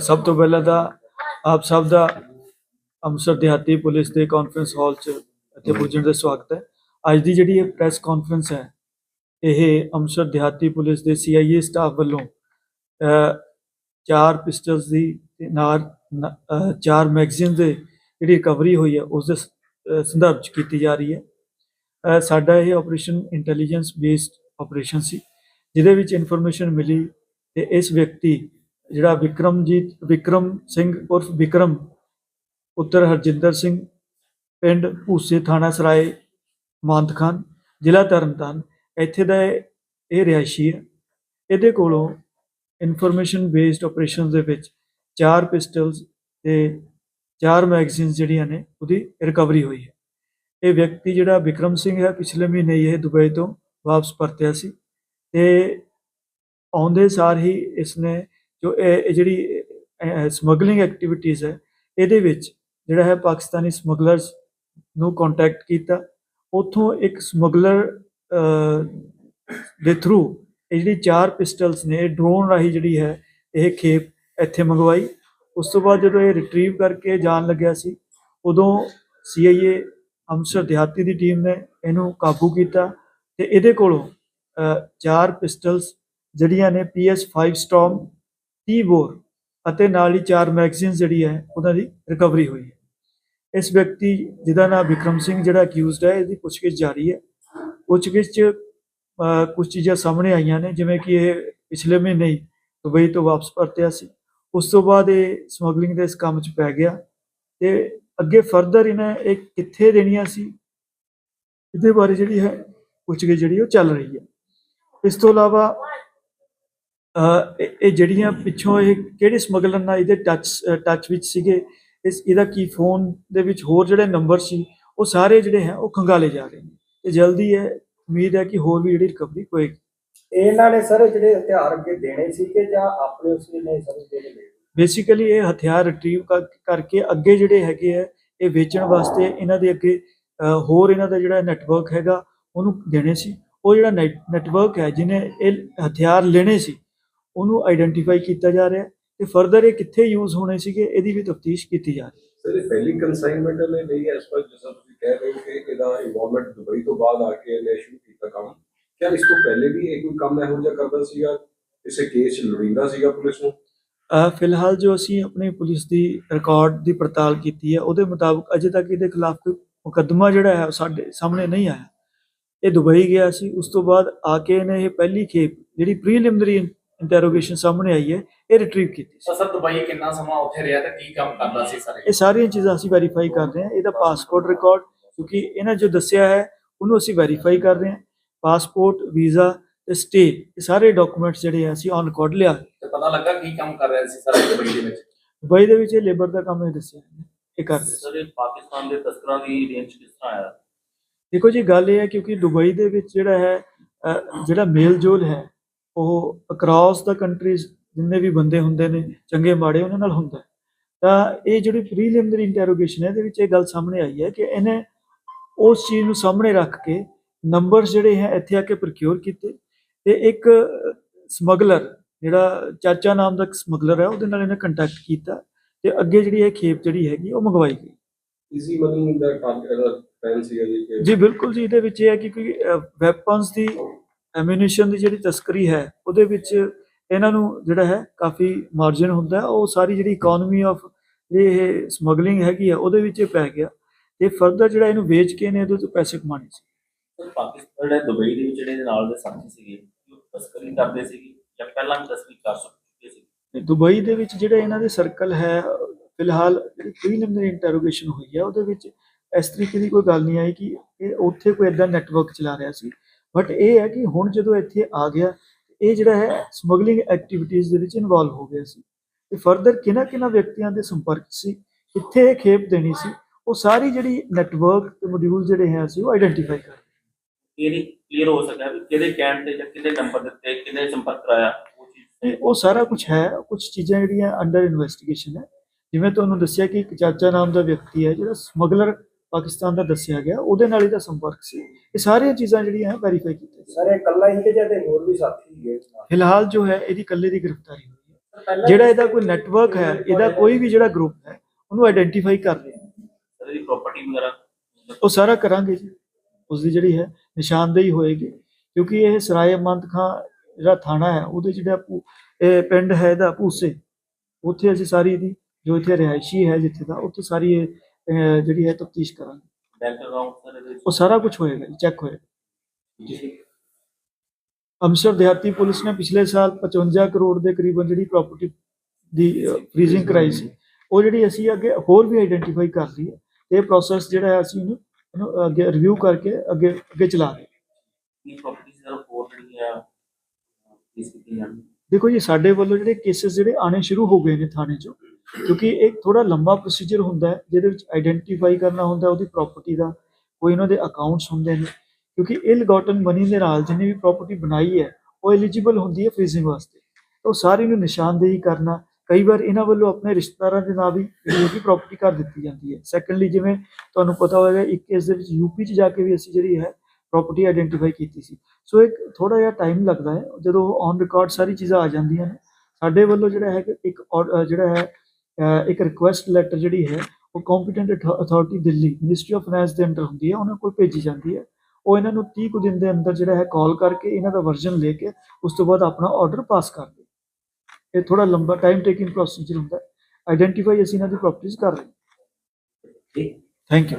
ਸਭ ਤੋਂ ਪਹਿਲਾਂ ਤਾਂ ਆਪ ਸਭ ਦਾ ਅੰਮ੍ਰਿਤਸਰ ਦਿਹਾਤੀ ਪੁਲਿਸ ਦੇ ਕਾਨਫਰੰਸ ਹਾਲ 'ਚ ਇੱਥੇ ਪੁੱਜਣ ਦਾ ਸਵਾਗਤ ਹੈ। ਅੱਜ ਦੀ ਜਿਹੜੀ ਇਹ ਪ੍ਰੈਸ ਕਾਨਫਰੰਸ ਹੈ ਇਹ ਅੰਮ੍ਰਿਤਸਰ ਦਿਹਾਤੀ ਪੁਲਿਸ ਦੇ ਸੀਆਈਏ ਸਟਾਫ ਵੱਲੋਂ ਚਾਰ ਪਿਸਟਲਸ ਦੀ ਤੇ ਨਾਲ ਚਾਰ ਮੈਗਜ਼ੀਨ ਦੇ ਜਿਹੜੀ ਰਿਕਵਰੀ ਹੋਈ ਹੈ ਉਸ ਦੇ ਸੰਦਰਭ 'ਚ ਕੀਤੀ ਜਾ ਰਹੀ ਹੈ। ਸਾਡਾ ਇਹ ਆਪਰੇਸ਼ਨ ਇੰਟੈਲੀਜੈਂਸ ਬੇਸਡ ਆਪਰੇਸ਼ਨ ਸੀ ਜਿਹਦੇ ਵਿੱਚ ਇਨਫੋਰਮੇਸ਼ਨ ਮਿਲੀ ਤੇ ਇਸ ਵਿਅਕਤੀ ਜਿਹੜਾ ਵਿਕਰਮਜੀਤ, ਵਿਕਰਮ ਸਿੰਘ ਉਰਫ ਵਿਕਰਮ, ਪੁੱਤਰ ਹਰਜਿੰਦਰ ਸਿੰਘ, ਪਿੰਡ ਭੂਸੇ ਥਾਣਾ ਸਰਾਏ, ਮਾਨਤ ਖਾਨ, ਜ਼ਿਲ੍ਹਾ ਤਰਨਤਾਰਨ, ਇੱਥੇ ਦਾ ਇਹ ਰਿਹਾਇਸ਼ੀ ਹੈ। ਇਹਦੇ ਕੋਲੋਂ ਇਨਫੋਰਮੇਸ਼ਨ ਬੇਸਡ ਆਪਰੇਸ਼ਨਸ ਦੇ ਵਿੱਚ ਚਾਰ ਪਿਸਟਲਸ ਤੇ ਚਾਰ ਮੈਗਜ਼ੀਨਸ ਜਿਹੜੀਆਂ ਨੇ, ਉਹਦੀ ਰਿਕਵਰੀ ਹੋਈ ਹੈ। ਇਹ ਵਿਅਕਤੀ ਜਿਹੜਾ ਵਿਕਰਮ ਸਿੰਘ ਹੈ, ਪਿਛਲੇ ਮਹੀਨੇ ਇਹ ਦੁਬਈ ਤੋਂ ਵਾਪਸ ਪਰਤਿਆ ਸੀ ਤੇ ਆਉਂਦੇ ਸਾਰ ਹੀ ਇਸਨੇ ਜੋ ਇਹ ਇਹ ਜਿਹੜੀ ਸਮਗਲਿੰਗ ਐਕਟੀਵਿਟੀਜ਼ ਹੈ, ਇਹਦੇ ਵਿੱਚ ਜਿਹੜਾ ਹੈ ਪਾਕਿਸਤਾਨੀ ਸਮਗਲਰਸ ਨੂੰ ਕੰਟੈਕਟ ਕੀਤਾ। ਉਥੋਂ ਇੱਕ ਸਮਗਲਰ ਦੇ ਥਰੂ ਇਹ ਜਿਹੜੀ ਚਾਰ ਪਿਸਟਲਸ ਨੇ ਡਰੋਨ ਰਾਹੀਂ ਜਿਹੜੀ ਹੈ ਇਹ ਖੇਪ ਇੱਥੇ ਮੰਗਵਾਈ। ਉਸ ਤੋਂ ਬਾਅਦ ਜਦੋਂ ਇਹ ਰਿਟਰੀਵ ਕਰਕੇ ਜਾਣ ਲੱਗਿਆ ਸੀ, ਉਦੋਂ ਸੀਆਈਏ ਅੰਮ੍ਰਿਤਸਰ ਦਿਹਾਤੀ ਦੀ ਟੀਮ ਨੇ ਇਹਨੂੰ ਕਾਬੂ ਕੀਤਾ ਤੇ ਇਹਦੇ ਕੋਲੋਂ ਚਾਰ ਪਿਸਟਲਸ ਜਿਹੜੀਆਂ ਨੇ PS5 ਸਟਾਰਮ 30 ਬੋਰ ਅਤੇ ਨਾਲ ਹੀ ਚਾਰ ਮੈਗਜ਼ੀਨ ਜਿਹੜੀ ਹੈ, ਉਹਨਾਂ ਦੀ ਰਿਕਵਰੀ ਹੋਈ ਹੈ। ਇਸ ਵਿਅਕਤੀ ਜਿਹਦਾ ਨਾਮ ਵਿਕਰਮ ਸਿੰਘ ਜਿਹੜਾ ਅਕਿਊਜ਼ਡ ਹੈ, ਇਹਦੀ ਪੁੱਛਗਿੱਛ ਜਾਰੀ ਹੈ। ਪੁੱਛਗਿੱਛ 'ਚ ਕੁਝ ਚੀਜ਼ਾਂ ਸਾਹਮਣੇ ਆਈਆਂ ਨੇ, ਜਿਵੇਂ ਕਿ ਇਹ ਪਿਛਲੇ ਮਹੀਨੇ ਹੀ ਦੁਬਈ ਤੋਂ ਵਾਪਸ ਪਰਤਿਆ ਸੀ। ਉਸ ਤੋਂ ਬਾਅਦ ਇਹ ਸਮਗਲਿੰਗ ਦੇ ਇਸ ਕੰਮ 'ਚ ਪੈ ਗਿਆ ਤੇ ਅੱਗੇ ਫਰਦਰ ਇਹਨਾਂ ਇਹ ਕਿੱਥੇ ਦੇਣੀਆਂ ਸੀ, ਇਹਦੇ ਬਾਰੇ ਜਿਹੜੀ ਹੈ ਪੁੱਛਗਿੱਛ ਜਿਹੜੀ ਉਹ ਚੱਲ ਰਹੀ ਹੈ। ਇਸ ਤੋਂ ਇਲਾਵਾ ਇਹ ਇਹ ਜਿਹੜੀਆਂ ਪਿੱਛੋਂ ਇਹ ਕਿਹੜੇ ਸਮਗਲਰ ਨਾਲ ਇਹਦੇ ਟੱਚ ਟੱਚ ਵਿੱਚ ਸੀਗੇ ਇਸ ਇਹਦਾ ਕੀ ਫੋਨ ਦੇ ਵਿੱਚ ਹੋਰ ਜਿਹੜੇ ਨੰਬਰ ਸੀ ਉਹ ਸਾਰੇ ਜਿਹੜੇ ਹੈ ਉਹ ਖੰਗਾਲੇ ਜਾ ਰਹੇ ਨੇ। ਤੇ ਜਲਦੀ ਹੈ ਉਮੀਦ ਹੈ ਕਿ ਹੋਰ ਵੀ ਜਿਹੜੀ ਰਿਕਵਰੀ ਹੋਏਗੀ। ਇਹਨਾਂ ਨੇ ਸਰ ਜਿਹੜੇ ਹਥਿਆਰ ਅੱਗੇ ਦੇਣੇ ਸੀ ਕਿ ਜਾਂ ਆਪਣੇ ਉਸ ਨੇ ਸਰ ਨੇ ਬੇਸਿਕਲੀ ਇਹ ਹਥਿਆਰ ਰਿਟਰੀਵ ਕਰਕੇ ਅੱਗੇ ਜਿਹੜੇ ਹੈਗੇ ਆ ਇਹ ਵੇਚਣ ਵਾਸਤੇ ਇਹਨਾਂ ਦੇ ਅੱਗੇ ਹੋਰ ਇਹਨਾਂ ਦਾ ਜਿਹੜਾ ਨੈਟਵਰਕ ਹੈਗਾ ਉਹਨੂੰ ਦੇਣੇ ਸੀ। ਉਹ ਜਿਹੜਾ ਨੈਟਵਰਕ ਹੈ ਜਿਹਨੇ ਇਹ ਹਥਿਆਰ ਲੈਣੇ ਸੀ ਉਹਨੂੰ ਆਈਡੈਂਟੀਫਾਈ ਕੀਤਾ ਜਾ ਰਿਹਾ ਹੈ ਤੇ ਫਰਦਰ ਇਹ ਕਿੱਥੇ ਯੂਜ਼ ਹੋਣੇ ਸੀਗੇ ਇਹਦੀ ਵੀ ਤਫਤੀਸ਼ ਕੀਤੀ ਜਾ ਰਹੀ ਹੈ। ਸਰ ਇਹ ਪਹਿਲੀ ਕਨਸਾਈਨਮੈਂਟ ਨੇ ਲਈ ਐਸ ਪਰ ਜਿਸ ਤਰ੍ਹਾਂ ਤੁਸੀਂ ਕਹਿ ਰਹੇ ਹੋ ਕਿ ਇਹਦਾ ਇਨਵੋਲਵਮੈਂਟ ਦੁਬਈ ਤੋਂ ਬਾਅਦ ਆ ਕੇ ਇਹਨੇ ਸ਼ੁਰੂ ਕੀਤਾ ਕੰਮ। ਕਿਆ ਇਸ ਤੋਂ ਪਹਿਲੇ ਵੀ ਇਹ ਕੋਈ ਕੰਮ ਇਹੋ ਜਿਹਾ ਕਰਦਾ ਸੀਗਾ? ਇਸੇ ਕੇਸ ਲੋੜੀਂਦਾ ਸੀਗਾ ਪੁਲਿਸ ਨੂੰ? ਫਿਲਹਾਲ ਜੋ ਅਸੀਂ ਆਪਣੀ ਪੁਲਿਸ ਦੀ ਰਿਕਾਰਡ ਦੀ ਪੜਤਾਲ ਕੀਤੀ ਹੈ ਉਹਦੇ ਮੁਤਾਬਕ ਅਜੇ ਤੱਕ ਇਹਦੇ ਖਿਲਾਫ ਕੋਈ ਮੁਕੱਦਮਾ ਜਿਹੜਾ ਹੈ ਸਾਡੇ ਸਾਹਮਣੇ ਨਹੀਂ ਆਇਆ। ਇਹ ਦੁਬਈ ਗਿਆ ਸੀ ਉਸ ਤੋਂ ਬਾਅਦ ਆ ਕੇ ਇਹਨੇ ਇਹ ਪਹਿਲੀ ਖੇਪ ਜਿਹੜੀ ਪ੍ਰੀਲਿਮਿਨਰੀ ਇੰਟਰੋਗੇਸ਼ਨ ਸਾਹਮਣੇ ਆਈ ਹੈ ਇਹ ਰਿਟਰੀਵ ਕੀਤੀ ਸੀ। ਸਰ ਦੁਬਈ ਕਿੰਨਾ ਸਮਾਂ ਉੱਥੇ ਰਿਹਾ ਤੇ ਕੀ ਕੰਮ ਕਰਦਾ ਸੀ ਸਰ? ਇਹ ਸਾਰੀਆਂ ਚੀਜ਼ਾਂ ਅਸੀਂ ਵੈਰੀਫਾਈ ਕਰ ਰਹੇ ਹਾਂ। ਇਹਦਾ ਪਾਸਪੋਰਟ ਰਿਕਾਰਡ ਕਿਉਂਕਿ ਇਹਨਾਂ ਜੋ ਦੱਸਿਆ ਹੈ ਉਹਨੂੰ ਅਸੀਂ ਵੈਰੀਫਾਈ ਕਰ ਰਹੇ ਹਾਂ। ਪਾਸਪੋਰਟ ਵੀਜ਼ਾ ਤੇ ਸਟੇ ਇਹ ਸਾਰੇ ਡਾਕੂਮੈਂਟਸ ਜਿਹੜੇ ਆ ਅਸੀਂ ਔਨ ਰਿਕਾਰਡ ਲਿਆ। ਤੇ ਪਤਾ ਲੱਗਾ ਕੀ ਕੰਮ ਕਰ ਰਿਹਾ ਸੀ ਸਰ ਦੁਬਈ ਦੇ ਵਿੱਚ? ਦੁਬਈ ਦੇ ਵਿੱਚ ਇਹ ਲੇਬਰ ਦਾ ਕੰਮ ਇਹ ਦੱਸਿਆ ਇਹ ਕਰ ਰਹੇ। ਸਰ ਇਹ ਪਾਕਿਸਤਾਨ ਦੇ ਤਸਕਰਾਂ ਦੀ ਰੇਂਜ ਕਿਸ ਤਰ੍ਹਾਂ ਆਇਆ? ਦੇਖੋ ਜੀ ਗੱਲ ਇਹ ਹੈ ਕਿਉਂਕਿ ਦੁਬਈ ਦੇ ਵਿੱਚ ਜਿਹੜਾ ਹੈ ਜਿਹੜਾ ਮੇਲ ਜੋਲ ਹੈ ਉਹ ਅਕ੍ਰੋਸ ਦਾ ਕੰਟਰੀਜ਼ ਜਿੰਨੇ ਵੀ ਬੰਦੇ ਹੁੰਦੇ ਨੇ ਚੰਗੇ ਮਾੜੇ ਉਹਨਾਂ ਨਾਲ ਹੁੰਦਾ। ਤਾਂ ਇਹ ਜਿਹੜੀ ਪ੍ਰੀਲਿਮਿਨਰੀ ਇੰਟਰੋਗੇਸ਼ਨ ਹੈ ਇਹਦੇ ਵਿੱਚ ਇਹ ਗੱਲ ਸਾਹਮਣੇ ਆਈ ਹੈ ਕਿ ਇਹਨੇ ਉਸ ਚੀਜ਼ ਨੂੰ ਸਾਹਮਣੇ ਰੱਖ ਕੇ ਨੰਬਰਸ ਜਿਹੜੇ ਹੈ ਇੱਥੇ ਆ ਕੇ ਪ੍ਰੋਕਿਉਰ ਕੀਤੇ ਤੇ ਇੱਕ ਸਮਗਲਰ ਜਿਹੜਾ ਚਾਚਾ ਨਾਮ ਦਾ ਸਮਗਲਰ ਹੈ ਉਹਦੇ ਨਾਲ ਇਹਨੇ ਕੰਟੈਕਟ ਕੀਤਾ ਤੇ ਅੱਗੇ ਜਿਹੜੀ ਇਹ ਖੇਪ ਜਿਹੜੀ ਹੈਗੀ ਉਹ ਮੰਗਵਾਈ ਗਈ ਈਜ਼ੀ ਮਨੀ ਦਾ ਟਾਰਗੇਟ ਪੈਨ ਸੀਗਾ ਜੀ ਜੀ ਬਿਲਕੁਲ ਜੀ ਇਹਦੇ ਵਿੱਚ ਇਹ ਹੈ ਕਿ ਕੋਈ ਵੈਪਨਸ ਦੀ ਐਮੂਨੀਸ਼ਨ ਦੀ ਜਿਹੜੀ ਤਸਕਰੀ ਹੈ ਉਹਦੇ ਵਿੱਚ ਇਹਨਾਂ ਨੂੰ ਜਿਹੜਾ ਹੈ ਕਾਫੀ ਮਾਰਜਨ ਹੁੰਦਾ ਉਹ ਸਾਰੀ ਜਿਹੜੀ ਇਕਨੋਮੀ ਆਫ ਇਹ ਸਮਗਲਿੰਗ ਹੈਗੀ ਆ ਉਹਦੇ ਵਿੱਚ ਪੈ ਗਿਆ। ਤੇ ਫਰਦਰ ਜਿਹੜਾ ਇਹਨੂੰ ਵੇਚ ਕੇ ਇਹਨੇ ਇਹਦੇ ਤੋਂ ਪੈਸੇ ਕਮਾਣੇ ਸੀ। ਸਰ ਪਾਕਿਸਤਾਨ ਜਿਹੜੇ ਦੁਬਈ ਦੇ ਵਿੱਚ ਜਿਹੜੇ ਇਹਦੇ ਨਾਲ ਦੇ ਸਾਥੀ ਸੀਗੇ ਉਹ ਤਸਕਰੀ ਕਰਦੇ ਸੀਗੇ ਜਾਂ ਪਹਿਲਾਂ ਵੀ ਤਸਕਰੀ ਕਰ ਚੁੱਕੇ ਸੀ ਤੇ ਦੁਬਈ ਦੇ ਵਿੱਚ ਜਿਹੜੇ ਇਹਨਾਂ ਦੇ ਸਰਕਲ ਹੈ ਫਿਲਹਾਲ ਜਿਹੜੀ ਪ੍ਰੀਲਿਮਿਨਰੀ ਇੰਟਰੋਗੇਸ਼ਨ ਹੋਈ ਹੈ ਉਹਦੇ ਵਿੱਚ ਇਸ ਤਰੀਕੇ ਦੀ ਕੋਈ ਗੱਲ ਨਹੀਂ ਆਈ ਕਿ ਇਹ ਉੱਥੇ ਕੋਈ ਐਦਾਂ ਨੈਟਵਰਕ ਚਲਾ ਰਿਹਾ ਸੀ। ਬਟ ਇਹ ਹੈ ਕਿ ਹੁਣ ਜਦੋਂ ਇੱਥੇ ਆ ਗਿਆ ਇਹ ਜਿਹੜਾ ਹੈ ਸਮਗਲਿੰਗ ਐਕਟੀਵਿਟੀਜ਼ ਦੇ ਵਿੱਚ ਇਨਵੋਲਵ ਹੋ ਗਿਆ ਸੀ। ਤੇ ਫਰਦਰ ਕਿਹਨਾਂ ਕਿਹਨਾਂ ਵਿਅਕਤੀਆਂ ਦੇ ਸੰਪਰਕ ਸੀ ਕਿੱਥੇ ਇਹ ਖੇਪ ਦੇਣੀ ਸੀ ਉਹ ਸਾਰੀ ਜਿਹੜੀ ਨੈਟਵਰਕ ਤੇ ਮੋਡਿਊਲ ਜਿਹੜੇ ਹੈ ਅਸੀਂ ਉਹ ਆਈਡੈਂਟੀਫਾਈ ਕਰ ਇਹ ਨਹੀਂ ਕਲੀਅਰ ਹੋ ਸਕਿਆ ਵੀ ਕਿਹਦੇ ਕਹਿਣ ਤੇ ਜਾਂ ਕਿਹਦੇ ਨੰਬਰ ਦਿੱਤੇ ਕਿਹਨੇ ਸੰਪਰਕ ਕਰਾਇਆ ਉਹ ਸਾਰਾ ਕੁਝ ਹੈ ਕੁਝ ਚੀਜ਼ਾਂ ਜਿਹੜੀਆਂ ਅੰਡਰ ਇਨਵੈਸਟੀਗੇਸ਼ਨ ਹੈ। ਜਿਵੇਂ ਤੁਹਾਨੂੰ ਦੱਸਿਆ ਕਿ ਇੱਕ ਚਾਚਾ ਨਾਮ ਦਾ ਵਿਅਕਤੀ ਹੈ ਜਿਹੜਾ ਸਮਗਲਰ ਪਾਕਿਸਤਾਨ ਦਾ ਦੱਸਿਆ ਗਿਆ ਉਹਦੇ ਨਾਲ ਇਹਦਾ ਸੰਪਰਕ ਸੀ। ਇਹ ਸਾਰੀਆਂ ਚੀਜ਼ਾਂ ਜਿਹੜੀਆਂ ਵੈਰੀਫਾਈ ਕੀਤੀਆਂ ਸਰ ਇਹ ਇਕੱਲਾ ਹੀ ਕਿ ਜਾਂ ਤੇ ਹੋਰ ਵੀ ਸਾਥੀ ਇਸ ਨਾਲ? ਫਿਲਹਾਲ ਜੋ ਹੈ ਇਹਦੀ ਇਕੱਲੇ ਦੀ ਗ੍ਰਿਫਤਾਰੀ ਹੋਈ ਹੈ। ਜਿਹੜਾ ਇਹਦਾ ਕੋਈ ਨੈਟਵਰਕ ਹੈ ਇਹਦਾ ਕੋਈ ਵੀ ਜਿਹੜਾ ਗਰੁੱਪ ਹੈ ਉਹਨੂੰ ਆਇਡੈਂਟੀਫਾਈ ਕਰ ਰਹੇ ਹਾਂ। ਸਰ ਇਹਦੀ ਪ੍ਰਾਪਰਟੀ ਵਗੈਰਾ? ਉਹ ਸਾਰਾ ਕਰਾਂਗੇ ਜੀ। ਉਸ ਦੀ ਜਿਹੜੀ ਹੈ ਨਿਸ਼ਾਨਦੇਹੀ ਹੋਏਗੀ। ਕਿਉਂਕਿ ਇਹ ਸਰਾਏ ਅਮੰਤ ਖਾਂ ਜਿਹੜਾ ਥਾਣਾ ਹੈ ਉਹਦੇ ਜਿਹੜਾ ਪਿੰਡ ਹੈ ਇਹਦਾ ਭੂਸੇ। ਉੱਥੇ ਅਸੀਂ ਸਾਰੀ ਦੀ ਜੋ ਇੱਥੇ ਰਿਹਾਇਸ਼ੀ ਹੈ ਜਿੱਥੇ ਦਾ ਉੱਥੇ ਸਾਰੀ ਇਹ ਅਹ, ਜਿਹੜੀ ਹੈ ਤਫਤੀਸ਼ ਕਰਾਂਗੇ। ਬੈਂਕ ਅਕਾਊਂਟ ਸਰ ਇਹਦੇ ਵਿੱਚ। ਉਹ ਸਾਰਾ ਕੁਝ ਹੋਏਗਾ ਜੀ ਚੈੱਕ ਹੋਏਗਾ। ਅੰਮ੍ਰਿਤਸਰ ਦਿਹਾਤੀ ਪੁਲਿਸ ਨੇ ਪਿਛਲੇ ਸਾਲ 55 ਕਰੋੜ ਦੇ ਕਰੀਬਨ ਜਿਹੜੀ ਪ੍ਰਾਪਰਟੀ ਦੀ ਫ੍ਰੀਜ਼ਿੰਗ ਕਰਾਈ ਸੀ ਉਹ ਜਿਹੜੀ ਅਸੀਂ ਅੱਗੇ ਹੋਰ ਵੀ ਆਈਡੈਂਟੀਫਾਈ ਕਰ ਲਈ ਹੈ ਤੇ ਇਹ ਪ੍ਰੋਸੈਸ ਜਿਹੜਾ ਹੈ ਅਸੀਂ ਇਹਨੂੰ ਇਹਨੂੰ ਅੱਗੇ ਰਿਵਿਊ ਕਰਕੇ ਅੱਗੇ ਅੱਗੇ ਚਲਾ ਰਹੇ ਹਾਂ। ਕੀ ਪ੍ਰਾਪਰਟੀ ਸਰ ਹੋਰ ਜਿਹੜੀ ਆ ਇਸ ਕੀਤੀ ਜਾਂਦੀ ਦੇਖੋ ਜੀ ਸਾਡੇ ਵੱਲੋਂ ਜਿਹੜੇ ਕੇਸਿਸ ਜਿਹੜੇ ਆਣੇ ਸ਼ੁਰੂ ਹੋ ਗਏ ਨੇ ਥਾਣੇ 'ਚੋਂ ਕਿਉਂਕਿ ਇਹ ਥੋੜਾ ਲੰਬਾ ਪ੍ਰੋਸੀਜਰ ਹੁੰਦਾ ਹੈ, ਜਿਹਦੇ ਵਿੱਚ ਆਈਡੈਂਟੀਫਾਈ ਕਰਨਾ ਹੁੰਦਾ ਉਹਦੀ ਪ੍ਰਾਪਰਟੀ ਦਾ। ਕੋਈ ਉਹਨਾਂ ਦੇ ਅਕਾਊਂਟਸ ਹੁੰਦੇ ਨੇ। ਕਿਉਂਕਿ ਇਲ ਗਾਟਨ ਮਨੀ ਦੇ ਨਾਲ ਜਿੰਨੀ ਵੀ ਪ੍ਰਾਪਰਟੀ ਬਣਾਈ ਹੈ, ਉਹ ਐਲੀਜੀਬਲ ਹੁੰਦੀ ਹੈ ਫ੍ਰੀਜ਼ਿੰਗ ਵਾਸਤੇ। ਉਹ ਸਾਰੀ ਨੂੰ ਨਿਸ਼ਾਨਦੇਹੀ ਕਰਨਾ, ਕਈ ਵਾਰ ਇਹਨਾਂ ਵੱਲੋਂ ਆਪਣੇ ਰਿਸ਼ਤੇਦਾਰਾਂ ਦੇ ਨਾਲ ਵੀ ਜਿਹੜੀ ਉਹਦੀ ਪ੍ਰਾਪਰਟੀ ਕਰ ਦਿੱਤੀ ਜਾਂਦੀ ਹੈ। ਸੈਕੰਡਲੀ ਜਿਵੇਂ ਤੁਹਾਨੂੰ ਪਤਾ ਹੋਵੇਗਾ, ਇੱਕ ਕੇਸ ਦੇ ਵਿੱਚ ਯੂਪੀ 'ਚ ਜਾ ਕੇ ਵੀ ਅਸੀਂ ਜਿਹੜੀ ਹੈ ਪ੍ਰਾਪਰਟੀ ਆਇਡੈਂਟੀਫਾਈ ਕੀਤੀ ਸੀ। ਸੋ ਇੱਕ ਥੋੜਾ ਜਿਹਾ ਟਾਈਮ ਲੱਗਦਾ ਹੈ, ਜਦੋਂ ਔਨ ਰਿਕਾਰਡ ਸਾਰੀ ਚੀਜ਼ਾਂ ਆ ਜਾਂਦੀਆਂ ਨੇ। ਸਾਡੇ ਵੱਲੋਂ ਜਿਹੜਾ ਹੈ ਕਿ ਇੱਕ ਔਰ- ਜਿਹੜਾ ਹੈ ਇੱਕ ਰਿਕੁਐਸਟ ਲੈਟਰ ਜਿਹੜੀ ਹੈ ਉਹ competent authority Delhi ministry of finance ਦੇ ਅੰਡਰ ਹੁੰਦੀ ਹੈ ਉਹਨਾਂ ਕੋਲ ਭੇਜੀ ਜਾਂਦੀ ਹੈ। ਉਹ ਇਹਨਾਂ ਨੂੰ 30 ਕੁ ਦਿਨ ਦੇ ਅੰਦਰ ਜਿਹੜਾ ਹੈ ਕਾਲ ਕਰਕੇ ਇਹਨਾਂ ਦਾ ਵਰਜ਼ਨ ਲੈ ਕੇ ਉਸ ਤੋਂ ਬਾਅਦ ਆਪਣਾ ਆਰਡਰ ਪਾਸ ਕਰਦੇ ਇਹ ਥੋੜਾ ਲੰਬਾ ਟਾਈਮ ਟੇਕਿੰਗ ਪ੍ਰੋਸੀਜਰ ਹੁੰਦਾ ਹੈ। ਆਇਡੈਂਟੀਫਾਈ ਅਸੀਂ ਇਹਨਾਂ ਦੀ ਪ੍ਰੋਪਰਟੀਜ਼ ਕਰ ਰਹੇ ਹਾਂ। Thank you